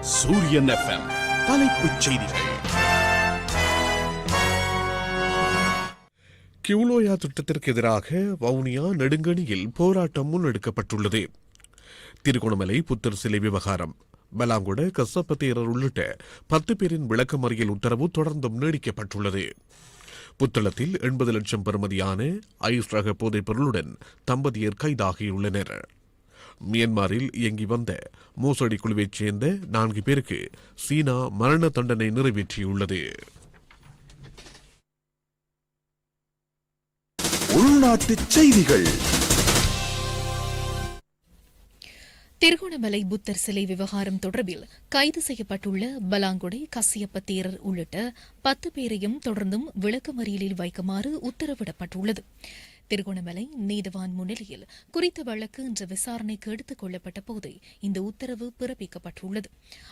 சூரியன் எஃப்எம் தலைப்புச் செய்திகள். கியூலோயா திட்டத்திற்கு எதிராக வவுனியா நெடுங்கணியில் போராட்டம் முன்னெடுக்கப்பட்டுள்ளது. திருகோணமலை புத்தர் சிலை விவகாரம். பலாங்குட கசப்பத்தேரர் உள்ளிட்ட பத்து பேரின் விளக்கமறியல் உத்தரவு தொடர்ந்தும் நீடிக்கப்பட்டுள்ளது. புத்தளத்தில் எண்பது லட்சம் பெறுமதியான ஐஸ் ரக போதைப் பொருளுடன் தம்பதியர் கைதாகியுள்ளனர். மியன்மாரில் இயங்கி வந்த மோசடி குழுவைச் சேர்ந்த நான்கு பேருக்கு சீனா மரண தண்டனை நிறைவேற்றியுள்ளது. உள்நாட்டுச் செய்திகள். திருகோணமலை புத்தர் சிலை விவகாரம் தொடர்பில் கைது செய்யப்பட்டுள்ள பலாங்குடை கசியப்ப தேரர் உள்ளிட்ட பத்து பேரையும் தொடர்ந்தும் விளக்கமறியலில் வைக்குமாறு உத்தரவிடப்பட்டுள்ளது. திருகோணமலை நீதவான் முன்னிலையில் குறித்த வழக்கு இன்று விசாரணைக்கு எடுத்துக் கொள்ளப்பட்ட போதே இந்த உத்தரவு பிறப்பிக்கப்பட்டுள்ளது.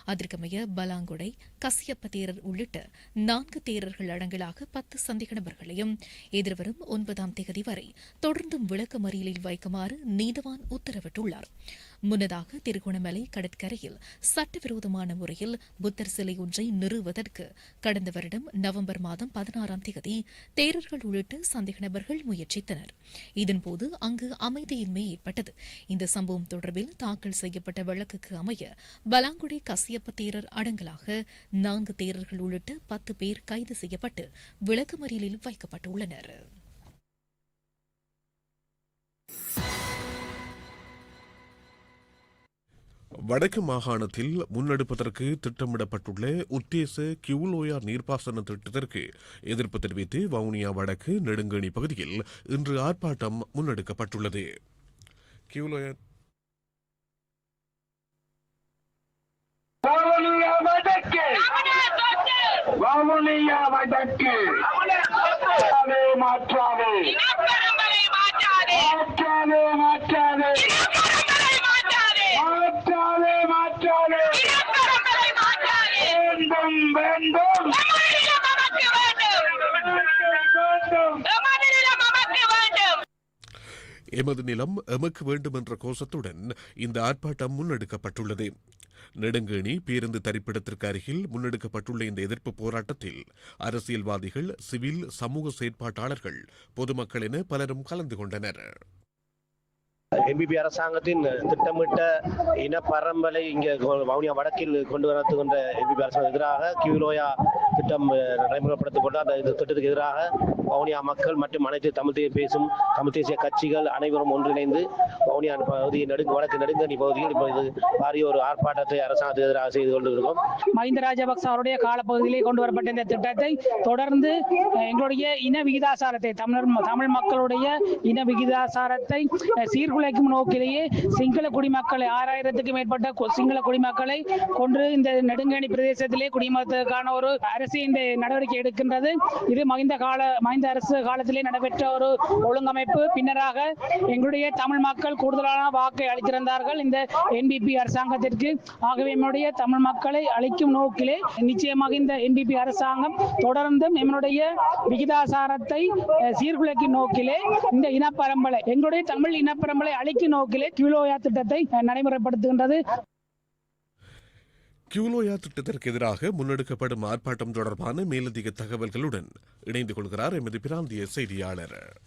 அதற்கமைய பலாங்குடை கசியப்ப தேரர் உள்ளிட்ட நான்கு தேரர்கள் அடங்கலாக பத்து சந்தேக நபர்களையும் எதிர்வரும் ஒன்பதாம் தேதி வரை தொடர்ந்தும் விளக்கமறியலில் வைக்குமாறு நீதவான் உத்தரவிட்டுள்ளார். முன்னதாக திருகோணமலை கடற்கரையில் சட்டவிரோதமான முறையில் புத்தர் சிலை ஒன்றை நிறுவுவதற்கு கடந்த வருடம் நவம்பர் மாதம் பதினாறாம் தேதி தேரர்கள் உள்ளிட்ட சந்தேக நபர்கள் முயற்சித்தனர். இதன்போது அங்கு அமைதியின்மை ஏற்பட்டது. இந்த சம்பவம் தொடர்பில் தாக்கல் செய்யப்பட்ட வழக்குக்கு அமைய பலாங்குடி கசியப்ப தேரர் அடங்கலாக நான்கு தேரர்கள் உள்ளிட்ட பத்து பேர் கைது செய்யப்பட்டு விளக்கமறியலில் வைக்கப்பட்டுள்ளனர். வடக்கு மாகாணத்தில் முன்னெடுப்பதற்கு திட்டமிடப்பட்டுள்ள உத்தேச கியூலோயா நீர்ப்பாசன திட்டத்திற்கு எதிர்ப்பு தெரிவித்து வவுனியா வடக்கு நெடுங்கணி பகுதியில் இன்று ஆர்ப்பாட்டம் முன்னெடுக்கப்பட்டுள்ளது. கியூலோயா வவுனியா வடக்கு. வவுனியா வடக்கு. மாற்றாதே. மாற்றாதே மாற்றாதே. வேண்டும். வேண்டும் எமது நிலம் எமக்கு வேண்டும் என்ற கோஷத்துடன் இந்த ஆர்ப்பாட்டம் முன்னெடுக்கப்பட்டுள்ளது. நெடுங்கேணி பேருந்து தரிப்பிடத்திற்கு அருகில் முன்னெடுக்கப்பட்டுள்ள இந்த எதிர்ப்பு போராட்டத்தில் அரசியல்வாதிகள் சிவில் சமூக செயற்பாட்டாளர்கள் பொதுமக்கள் என பலரும் கலந்து கொண்டனர். எம்பிபி அரசாங்கத்தின் திட்டமிட்ட இன பரம்பலை இங்கே கொ- வவுனியா வடக்கில் கொண்டு வரத்துகின்ற எம்பிபி அரசாங்கம் எதிராக கியூலோயா திட்டம் நடைமுறைப்படுத்திக் நடைமுறைப்படுத்தப்பட்டு அந்த இந்த திட்டத்துக்கு எதிராக வவுனியா மக்கள் மற்றும் அனைத்து தமிழ் பேசும் தமிழ் தேசிய கட்சிகள் அனைவரும் ஒன்றிணைந்து வவுனியா பகுதி நெடுங்கு வடக்கு நெடுங்கணி பகுதியில் இப்பொழுது பாரிய ஒரு ஆர்ப்பாட்டத்தை அரசாங்கத்துக்கு எதிராக செய்து கொண்டிருக்கிறோம். மஹிந்த ராஜபக்ச அவருடைய காலப்பகுதியிலே கொண்டு வரப்பட்ட இந்த திட்டத்தை தொடர்ந்து எங்களுடைய இன விகிதாசாரத்தை தமிழர் தமிழ் மக்களுடைய இன விகிதாசாரத்தை சீர்குலைக்கும் நோக்கிலேயே சிங்கள குடிமக்களை ஆறாயிரத்துக்கும் மேற்பட்ட சிங்கள குடிமக்களை கொன்று இந்த நெடுங்கணி பிரதேசத்திலே குடிமக்களுக்கான ஒரு அரசு அரசு இந்த நடவடிக்கை எடுக்கின்றது. இது மகிந்த கால மகிந்த அரசு காலத்திலே நடைபெற்ற ஒரு ஒழுங்கமைப்பு. பின்னராக எங்களுடைய தமிழ் மக்கள் கூடுதலான வாக்கை அளித்திருந்தார்கள் இந்த என்பிபி அரசாங்கத்திற்கு. ஆகவே நம்முடைய தமிழ் மக்களை அளிக்கும் நோக்கிலே நிச்சயமாக இந்த என்பிபி அரசாங்கம் தொடர்ந்தும் எம்முடைய விகிதாசாரத்தை சீர்குலைக்கும் நோக்கிலே இந்த இனப்பரம்பலை எங்களுடைய தமிழ் இனப்பரம்பலை அழிக்கும் நோக்கிலே கியூலோயா திட்டத்தை நடைமுறைப்படுத்துகின்றது. கியூலோயா திட்டத்திற்கு எதிராக முன்னெடுக்கப்படும் ஆர்ப்பாட்டம் தொடர்பான மேலதிக தகவல்களுடன் இணைந்து கொள்கிறார் எமது பிராந்திய செய்தியாளர்.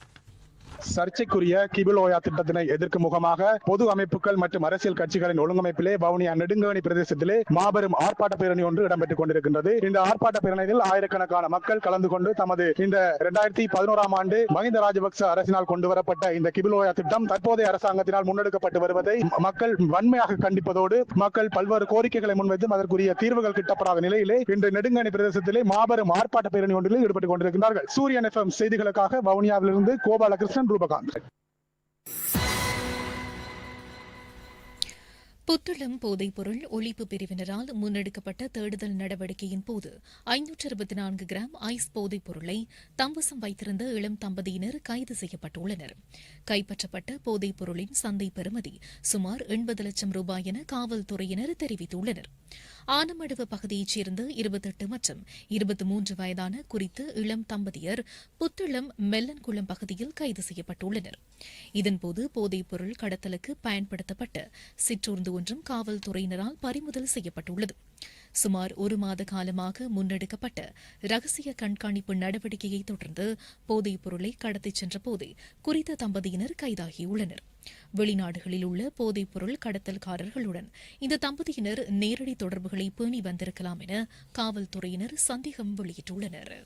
சர்ச்சைக்குரிய கிபிலோயா திட்டத்தினை எதிர்க்கும் முகமாக பொது அமைப்புகள் மற்றும் அரசியல் கட்சிகளின் ஒழுங்கமைப்பிலே வவுனியா நெடுங்கணி பிரதேசத்திலே மாபெரும் ஆர்ப்பாட்ட பேரணி ஒன்று இடம்பெற்றுக் கொண்டிருக்கின்றது. இந்த ஆர்ப்பாட்ட பேரணியில் ஆயிரக்கணக்கான மக்கள் கலந்து கொண்டு தமது இந்த இரண்டாயிரத்தி பதினோராம் ஆண்டு மஹிந்த ராஜபக்ச அரசினால் கொண்டு வரப்பட்ட இந்த கிபிலோயா திட்டம் தற்போதைய அரசாங்கத்தினால் முன்னெடுக்கப்பட்டு வருவதை மக்கள் வன்மையாக கண்டிப்பதோடு மக்கள் பல்வேறு கோரிக்கைகளை முன்வைத்து அதற்குரிய தீர்வுகள் கிட்டப்படாத நிலையிலே இன்று நெடுங்கணி பிரதேசத்திலே மாபெரும் ஆர்ப்பாட்ட பேரணி ஒன்றில் ஈடுபட்டுக் கொண்டிருக்கிறார்கள் சூரியன் எஃப்எம் செய்திகளுக்காக வவுனியாவிலிருந்து கோபாலகிருஷ்ணன் ரூபகாந்த் புத்தளம் போதைப்பொருள் ஒழிப்பு பிரிவினரால் முன்னெடுக்கப்பட்ட தேடுதல் நடவடிக்கையின் போது ஐநூற்று அறுபத்தி நான்கு கிராம் ஐஸ் போதைப் பொருளை வைத்திருந்த இளம் தம்பதியினர் கைது செய்யப்பட்டுள்ளனர். கைப்பற்றப்பட்ட போதைப் பொருளின் சந்தை பெறுமதி சுமார் எண்பது லட்சம் ரூபாய் என காவல்துறையினர் தெரிவித்துள்ளனர். ஆனமடுவு பகுதியைச் சேர்ந்த இருபத்தெட்டு மற்றும் இருபத்தி மூன்று வயதான குறித்த இளம் தம்பதியர் புத்தளம் மெல்லன்குளம் பகுதியில் கைது செய்யப்பட்டுள்ளனர். இதன்போது போதைப் பொருள் கடத்தலுக்கு பயன்படுத்தப்பட்ட சிற்றூர்ந்து ஒன்றும் காவல்துறையினரால் பறிமுதல் செய்யப்பட்டுள்ளது. சுமார் ஒரு மாத காலமாக முன்னெடுக்கப்பட்ட ரகசிய கண்காணிப்பு நடவடிக்கையை தொடர்ந்து போதைப் பொருளை கடத்திச் சென்ற போதே குறித்த தம்பதியினர் கைதாகியுள்ளனர். வெளிநாடுகளில் உள்ள போதைப் பொருள் கடத்தல்காரர்களுடன் இந்த தம்பதியினர் நேரடி தொடர்புகளை பேணி வந்திருக்கலாம் என காவல்துறையினர் சந்தேகம் வெளியிட்டுள்ளனர்.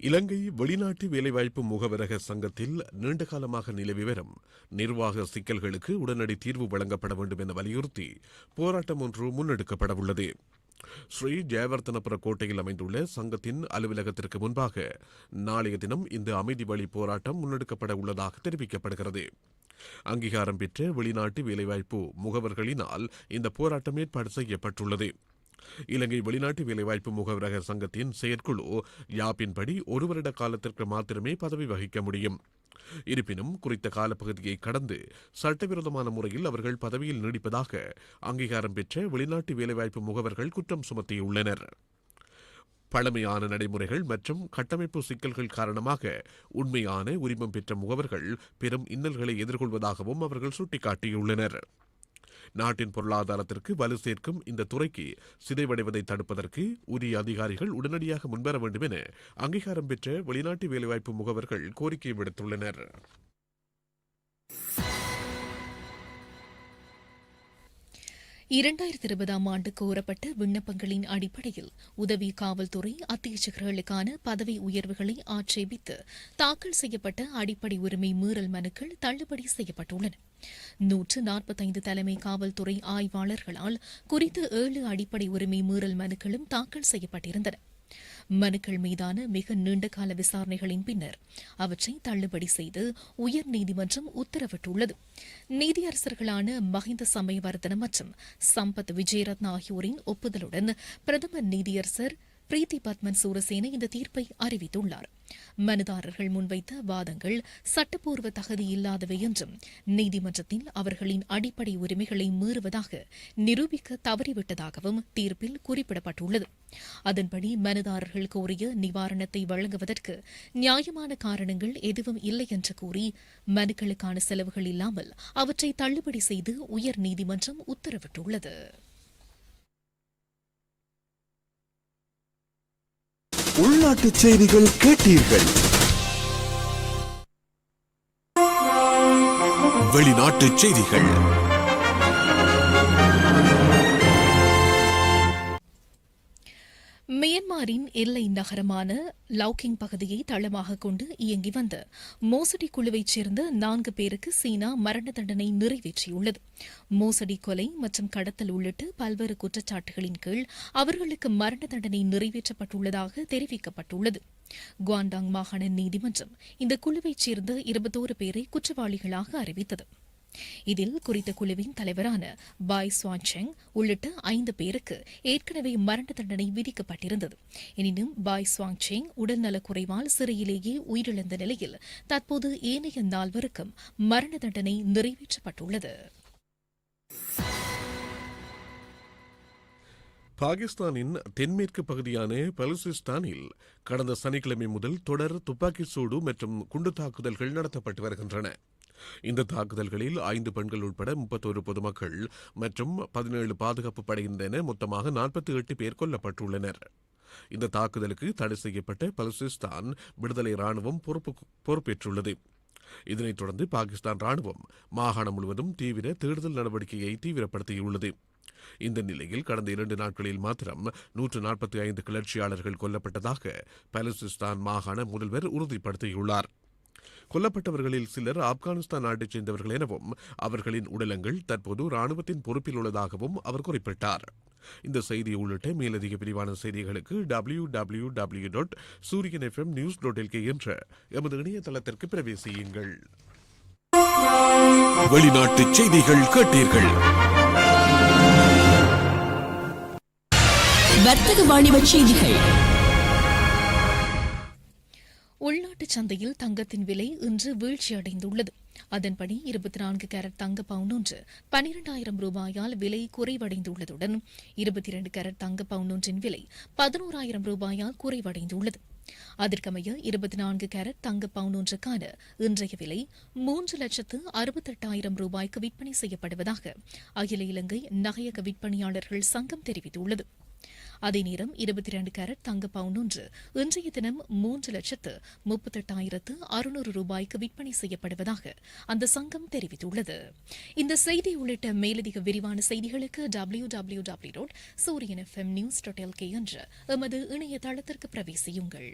இலங்கை வெளிநாட்டு வேலைவாய்ப்பு முகவரக சங்கத்தில் நீண்டகாலமாக நிலவி வரும் நிர்வாக சிக்கல்களுக்கு உடனடி தீர்வு வழங்கப்பட வேண்டும் என வலியுறுத்தி போராட்டம் ஒன்று முன்னெடுக்கப்படவுள்ளது ஸ்ரீ ஜெயவர்தனபுர கோட்டையில் அமைந்துள்ள சங்கத்தின் அலுவலகத்திற்கு முன்பாக நாளைய தினம் இந்த அமைதி வழி போராட்டம் முன்னெடுக்கப்பட உள்ளதாக தெரிவிக்கப்படுகிறது. அங்கீகாரம் பெற்ற வெளிநாட்டு வேலைவாய்ப்பு முகவர்களினால் இந்த போராட்டம் ஏற்பாடு செய்யப்பட்டுள்ளது. இலங்கை வெளிநாட்டு வேலைவாய்ப்பு முகவரக சங்கத்தின் செயற்குழு யாப்பின்படி ஒரு வருட காலத்திற்கு மாத்திரமே பதவி வகிக்க முடியும். இருப்பினும் குறித்த காலப்பகுதியை கடந்து சட்டவிரோதமான முறையில் அவர்கள் பதவியில் நீடிப்பதாக அங்கீகாரம் பெற்ற வெளிநாட்டு வேலைவாய்ப்பு முகவர்கள் குற்றம் சுமத்தியுள்ளனர். பழமையான நடைமுறைகள் மற்றும் கட்டமைப்பு சிக்கல்கள் காரணமாக உண்மையான உரிமம் பெற்ற முகவர்கள் பெரும் இன்னல்களை எதிர்கொள்வதாகவும் அவர்கள் சுட்டிக்காட்டியுள்ளனர். நாட்டின் பொருளாதாரத்திற்கு வலு சேர்க்கும் இந்த துறைக்கு சிதைவடைவதை தடுப்பதற்கு உரிய அதிகாரிகள் உடனடியாக முன்வர வேண்டும் என அங்கீகாரம் பெற்ற வெளிநாட்டு வேலைவாய்ப்பு முகவர்கள் கோரிக்கை விடுத்துள்ளனர். இரண்டாயிரத்தி இருபதாம் ஆண்டு கோரப்பட்ட விண்ணப்பங்களின் அடிப்படையில் உதவி காவல்துறை அத்தியட்சகர்களுக்கான பதவி உயர்வுகளை ஆட்சேபித்து தாக்கல் செய்யப்பட்ட அடிப்படை உரிமை மீறல் மனுக்கள் தள்ளுபடி செய்யப்பட்டுள்ளன. நூற்று நாற்பத்தைந்து தலைமை காவல்துறை ஆய்வாளர்களால் குறித்த ஏழு அடிப்படை உரிமை மீறல் மனுக்களும் தாக்கல் செய்யப்பட்டிருந்தன. மனுக்கள் மீதான மிக நீண்டகால விசாரணைகளின் பின்னர் அவற்றை தள்ளுபடி செய்து உயர்நீதிமன்றம் உத்தரவிட்டுள்ளது. நீதியரசர்களான மஹிந்த சமயவர்தன மற்றும் சம்பத் விஜயரத்ன ஆகியோரின் ஒப்புதலுடன் பிரதமர் நீதியரசர் பிரீத்தி பத்மன் சூரசேன இந்த தீர்ப்பை அறிவித்துள்ளார். மனுதாரர்கள் முன்வைத்த வாதங்கள் சட்டப்பூர்வ தகுதி இல்லாதவை என்றும் நீதிமன்றத்தில் அவர்களின் அடிப்படை உரிமைகளை மீறுவதாக நிரூபிக்க தவறிவிட்டதாகவும் தீர்ப்பில் குறிப்பிடப்பட்டுள்ளது. அதன்படி மனுதாரர்கள் கோரிய நிவாரணத்தை வழங்குவதற்கு நியாயமான காரணங்கள் எதுவும் இல்லை என்று கூறி மனுக்களுக்கான செலவுகள் இல்லாமல் அவற்றை தள்ளுபடி செய்து உயர் நீதிமன்றம் உத்தரவிட்டுள்ளது. உள்நாட்டு செய்திகள் கேட்டீர்கள். வெளிநாட்டு செய்திகள். மியான்மரின் எல்லை நகரமான லவுகிங் பகுதியை தளமாக கொண்டு இயங்கி வந்த மோசடி குழுவைச் சேர்ந்த நான்கு பேருக்கு சீனா மரண தண்டனை நிறைவேற்றியுள்ளது. மோசடி கொலை மற்றும் கடத்தல் உள்ளிட்ட பல்வேறு குற்றச்சாட்டுகளின் கீழ் அவர்களுக்கு மரண தண்டனை நிறைவேற்றப்பட்டுள்ளதாக தெரிவிக்கப்பட்டுள்ளது. குவாண்டாங் மாகாண நீதிமன்றம் இந்த குழுவைச் சேர்ந்த இருபத்தோரு பேரை குற்றவாளிகளாக அறிவித்தது. இதில் குறித்த குழுவின் தலைவரான பாய் சுவான்செங் உள்ளிட்ட ஐந்து பேருக்கு ஏற்கனவே மரண தண்டனை விதிக்கப்பட்டிருந்தது. எனினும் பாய் சுவாங்செங் உடல்நலக்குறைவால் சிறையிலேயே உயிரிழந்த நிலையில் தற்போது ஏனைய நால்வருக்கும் மரண தண்டனை நிறைவேற்றப்பட்டுள்ளது. பாகிஸ்தானின் தென்மேற்கு பகுதியான பலுசிஸ்தானில் கடந்த சனிக்கிழமை முதல் தொடர் துப்பாக்கி சூடு மற்றும் குண்டு தாக்குதல்கள் நடத்தப்பட்டு வருகின்றன. இந்த தாக்குதல்களில் ஐந்து பெண்கள் உட்பட முப்பத்தோரு பொதுமக்கள் மற்றும் பதினேழு பாதுகாப்பு படையினர் மொத்தமாக நாற்பத்தி எட்டு பேர் கொல்லப்பட்டுள்ளனர். இந்த தாக்குதலுக்கு தடை செய்யப்பட்ட பலுசிஸ்தான் விடுதலை ராணுவம் பொறுப்பு பொறுப்பேற்றுள்ளது. இதனைத் தொடர்ந்து பாகிஸ்தான் ராணுவம் மாகாணம் முழுவதும் தீவிர தேடுதல் நடவடிக்கையை தீவிரப்படுத்தியுள்ளது. இந்த நிலையில் கடந்த இரண்டு நாட்களில் மாத்திரம் நூற்று நாற்பத்தி ஐந்து கிளர்ச்சியாளர்கள் கொல்லப்பட்டதாக பலுசிஸ்தான் மாகாண முதல்வர் உறுதிப்படுத்தியுள்ளார். கொல்லப்பட்டவர்களில் சிலர் ஆப்கானிஸ்தான் நாட்டைச் சேர்ந்தவர்கள் எனவும் அவர்களின் உடலங்கள் தற்போது ராணுவத்தின் பொறுப்பில் உள்ளதாகவும் அவர் குறிப்பிட்டார். இந்த செய்தி உள்ளிட்ட மேலதிக விரிவான செய்திகளுக்கு W W W dot Sooriyan FM news dot LK என்ற எமது இணையதளத்திற்கு பிரவேசியுங்கள். வெளிநாட்டு செய்திகள் கேட்டீர்கள். வர்த்தக வாணிப செய்திகள். உள்நாட்டு சந்தையில் தங்கத்தின் விலை இன்று வீழ்ச்சியடைந்துள்ளது. அதன்படி இருபத்தி நான்கு கேரட் தங்க பவுன் ஒன்று பனிரெண்டாயிரம் ரூபாயால் விலை குறைவடைந்துள்ளதுடன் இருபத்தி இரண்டு கேரட் தங்க பவுன் ஒன்றின் விலை பதினோராயிரம் ரூபாயால் குறைவடைந்துள்ளது. அதற்கமைய இருபத்தி நான்கு கேரட் தங்க பவுன் ஒன்றுக்கான இன்றைய விலை மூன்று லட்சத்து அறுபத்தெட்டாயிரம் ரூபாய்க்கு விற்பனை செய்யப்படுவதாக அகில இலங்கை நகையக விற்பனையாளர்கள் சங்கம் தெரிவித்துள்ளது. அதே நேரம் இருபத்தி இரண்டு கேரட் தங்க பவுன் ஒன்று இன்றைய தினம் மூன்று லட்சத்து முப்பத்தெட்டாயிரத்து அறுநூறு ரூபாய்க்கு விற்பனை செய்யப்படுவதாக அந்த சங்கம் தெரிவித்துள்ளது. இந்த செய்தி உள்ளிட்ட மேலதிக விரிவான செய்திகளுக்கு W W W dot Sooriyan FM news dot LK என்ற எமது இணையதளத்திற்கு பிரவேசியுங்கள்.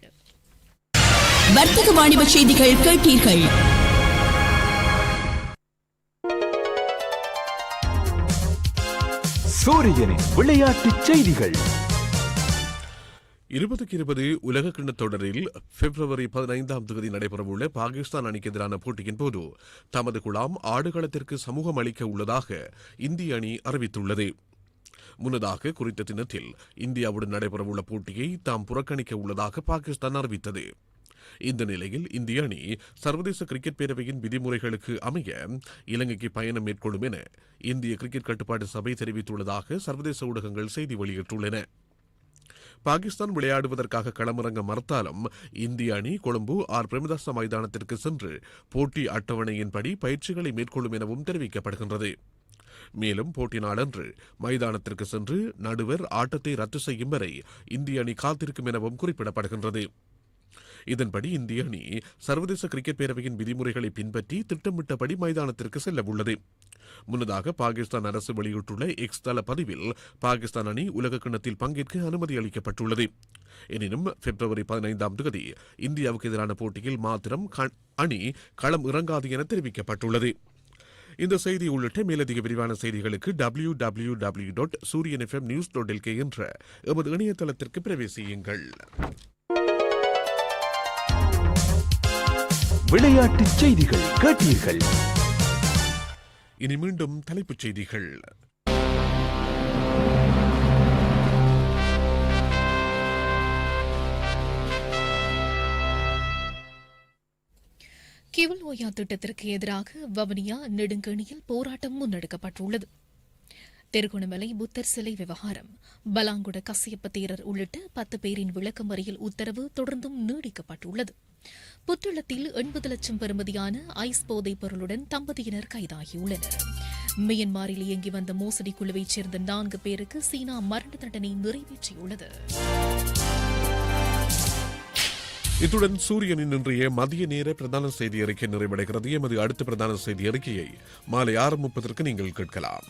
வர்த்தக வாணிப செய்திகள் கேட்டீர்கள். சூரியனின் விளையாட்டுச் செய்திகள். இருபதுக்கு இருபது உலக கிண்ணத் தொடரில் பிப்ரவரி பதினைந்தாம் தேதி நடைபெறவுள்ள பாகிஸ்தான் அணிக்கு எதிரான போட்டியின் போது தமது குழாம் ஆடுகளத்திற்கு சமூகம் அளிக்க உள்ளதாக இந்திய அணி அறிவித்துள்ளது. முன்னதாக குறித்த தினத்தில் இந்தியாவுடன் நடைபெறவுள்ள போட்டியை தாம் புறக்கணிக்க உள்ளதாக பாகிஸ்தான் அறிவித்தது. இந்த நிலையில் இந்திய அணி சர்வதேச கிரிக்கெட் பேரவையின் விதிமுறைகளுக்கு அமைய இலங்கைக்கு பயணம் மேற்கொள்ளும் என இந்திய கிரிக்கெட் கட்டுப்பாட்டு சபை தெரிவித்துள்ளதாக சர்வதேச ஊடகங்கள் செய்தி வெளியிட்டுள்ளன. பாகிஸ்தான் விளையாடுவதற்காக களமிறங்க மறுத்தாலும் இந்திய அணி கொழும்பு ஆர். பிரேமதாச மைதானத்திற்கு சென்று போட்டி அட்டவணையின்படி பயிற்சிகளை மேற்கொள்ளும் எனவும் தெரிவிக்கப்படுகின்றது. மேலும் போட்டி நாளன்று மைதானத்திற்கு சென்று நடுவர் ஆட்டத்தை ரத்து செய்யும் வரை இந்திய அணி காத்திருக்கும் எனவும் குறிப்பிடப்படுகின்றது. இதன்படி இந்திய அணி சர்வதேச கிரிக்கெட் பேரவையின் விதிமுறைகளை பின்பற்றி திட்டமிட்டபடி மைதானத்திற்கு செல்ல உள்ளது முன்னதாக பாகிஸ்தான் அரசு வெளியிட்டுள்ள எக்ஸ் தள பதிவில் பாகிஸ்தான் அணி உலக கிண்ணத்தில் பங்கேற்க அனுமதி அளிக்கப்பட்டுள்ளது. எனினும் பிப்ரவரி பதினைந்தாம் தேதி இந்தியாவுக்கு எதிரான போட்டியில் மாத்திரம் க- அணி களம் இறங்காது என தெரிவிக்கப்பட்டுள்ளது. இந்த செய்தி உள்ளிட்ட மேலதிக விரிவான செய்திகளுக்கு W W W dot Sooriyan FM news dot LK என்ற எமது இணையதளத்திற்கு பிரவேசியுங்கள். விளையாட்டுச் செய்திகள் கேட்டீர்கள். இனி மீண்டும் தலைப்புச் செய்திகள். கிவில் ஓயா திட்டத்திற்கு எதிராக வவுனியா நெடுங்கணியில் போராட்டம் முன்னெடுக்கப்பட்டுள்ளது. திருகோணமலை புத்தர் சிலை விவகாரம். பலாங்குட கசியப்ப தேரர் உள்ளிட்ட பத்து பேரின் விளக்கமறியல் உத்தரவு தொடர்ந்தும் நீடிக்கப்பட்டுள்ளது. புத்தளத்தில் எண்பது லட்சம் பெறுமதியான ஐஸ் போதைப் பொருளுடன் தம்பதியினர் கைதாகியுள்ளனர். மியன்மாரில் இயங்கி வந்த மோசடி குழுவைச் சேர்ந்த நான்கு பேருக்கு சீனா மரண தண்டனை நிறைவேற்றியுள்ளது. இத்துடன் சூரியனின் இன்றைய மதிய நேர பிரதான செய்தி அறிக்கை நிறைவடைகிறது. எமது அடுத்த பிரதான செய்தி அறிக்கையை மாலை ஆறு முப்பதற்கு நீங்கள் கேட்கலாம்.